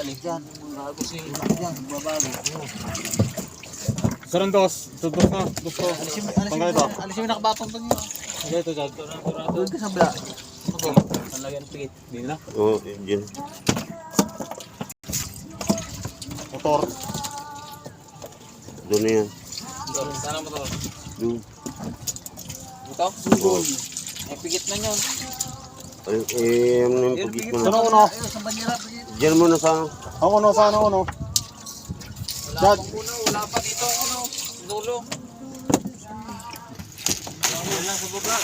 balik dyan. Bago si dyan, dos. Ito dos na. Alisin Tanggal mo, ito. alisin mo nakabatong to niyo. Tanggal ito, Chad. Doon ka sa bla. Okay. Nalagyan ng pigit. Hindi na. Oo, yun. Motor. Doon na yan. Sana motor. Doon. Ito? Oo. Ay, pigit na yun. Ay, eh, ano yung Sana na. uno. Ayun, sa banyera. pigit. Diyan mo na sa... Ang uno, sana uno. Wala Chad. pang uno, wala pa dito uno. Dulo. Wala sa baba.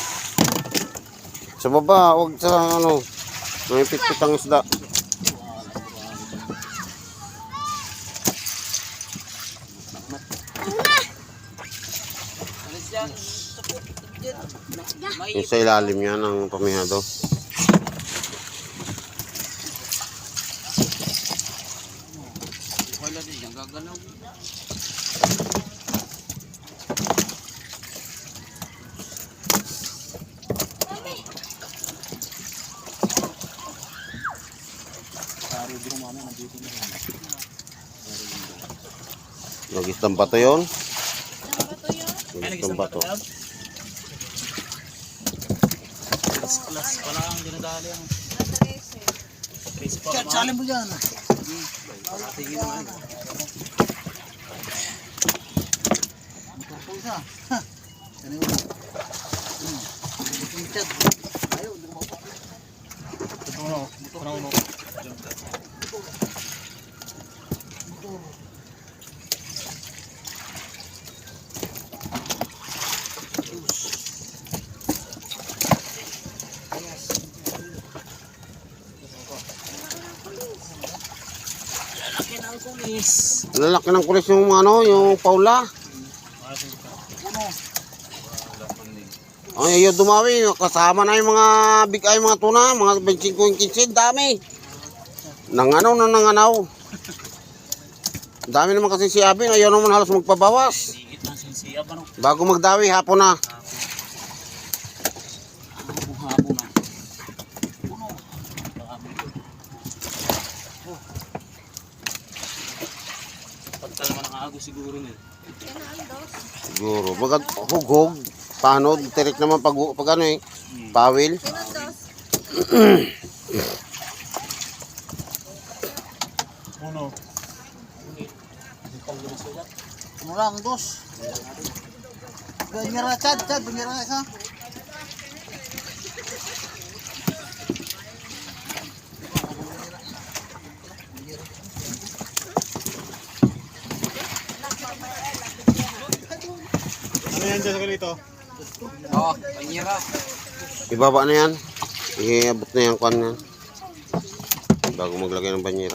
Sa baba, huwag sa ano. May pitpit ang isda. Yung sa ilalim yan ang pamihado. Wala yan, gagalaw. Nag-isang bato yun. Nag-isang bato. Class, class pa lang. Dinadali ang... Chad, salin mo dyan. Sige naman. Pusa. Ha. Ano yun? Hmm. Yung Chad. Ayaw, hindi mo ako. Ito uno. Sana uno. Laki ng kulis. Lalaki ng kulis yung ano, yung paula. Ay, ayaw dumawi. Kasama na yung mga big eye, mga tuna, mga 25 yung 15, dami. Nanganaw na nanganaw. Dami naman kasi si Abin, ayaw naman halos magpabawas. Ano. Bago magdawi, hapon na. Habo na. Pagtal man ang ago siguro na. Siguro. Bagad hugog. Paano? Tirik naman pag, pag ano eh. Pawil. Uno. Lang, dos. Banyera, Chad, Chad, banyera ka isa. Ano yan dyan sa kalito? Oo, banyera. Ibaba na yan. Iabot na yung kwan yan. Bago maglagay ng banyera.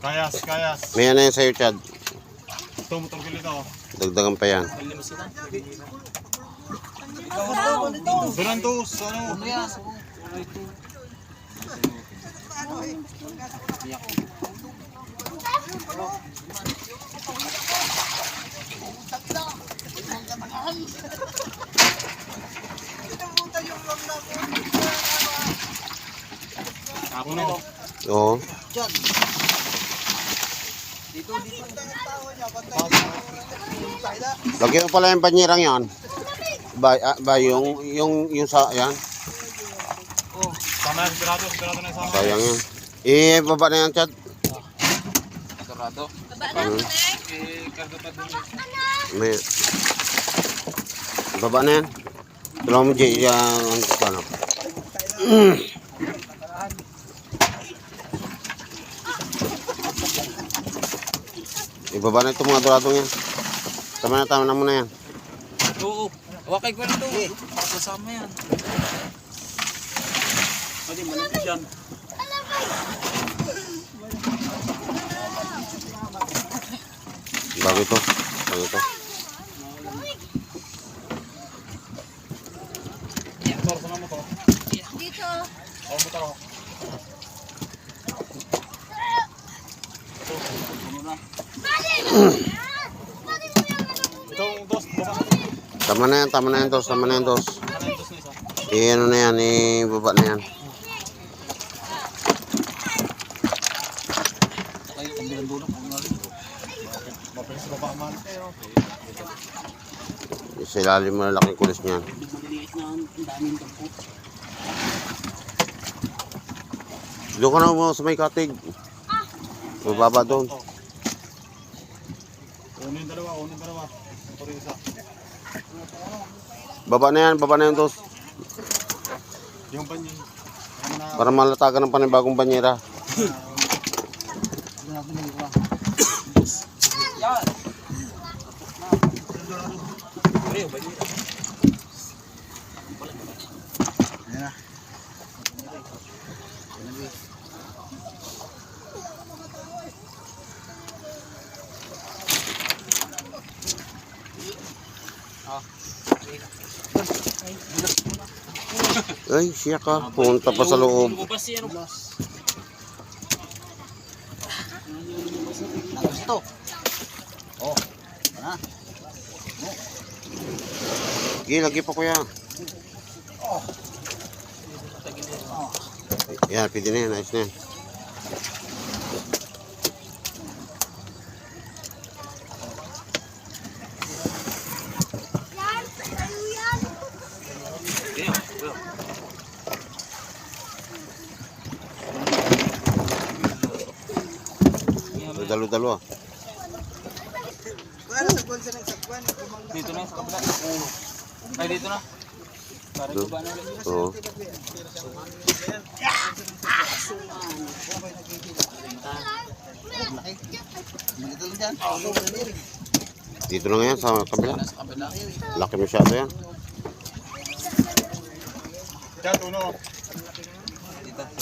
Kayas, kayas. May ano yan sa'yo, Chad. Ito, motor kalito. Dagdagan pa yan. Doon dos. Ano? Ano yan? Ako na. Oo. Chad. Dito, dito. Lagyan mo pala yung banyerang yan. Ba, ah, ba yung, yung, yung sa, yan. Sama yan, sigurado. Sigurado na yung sama. Sayang yan. Eh, baba na yan, Chad. Sarado. Hmm. Eh, karga pa dun. May... Baba na yan. Tulungan mo, Jay, yung, ang ano. Ibaba na itong mga doradong yan. Tama na, tama na muna yan. Oo. Wakay ko nito. Kasama yan. Pwede, malamig yan. Bago ito. Bago ito. Oo, motor ako. Itong dos, baba. Tama na yan, tama na yan, dos. Tama na yan, dos. Ano na? Eh, ano na yan, eh, baba na yan. ano. Sa ilalim malalaking kulis niyan. Maliliit na ang daming kampo. Doon ka na mo sa may katig. Mababa doon. Kunin yung dalawa, kunin yung dalawa. Ito rin isa. Baba na yan, baba na yan dos. Yung banyo. Na? Para malatagan ng panibagong banyera. Ito natin yung iba. Yan! Pre, ba yun? Ayan na. Ay, siya ka. Punta pa sa loob. Ito. Oh. Sige, lagi pa kuya. Yan, pwede na yan. Ayos na yan. Dalo-dalo ah. Dito na sa kabila. Ay, dito na. Para ba na. Oo. Dito. Dito na nga yan sa kabila. Laki masyado yan. Dyan, uno. Dito.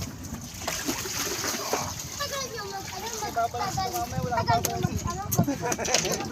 mag-ano, tagal nyo mag-ano,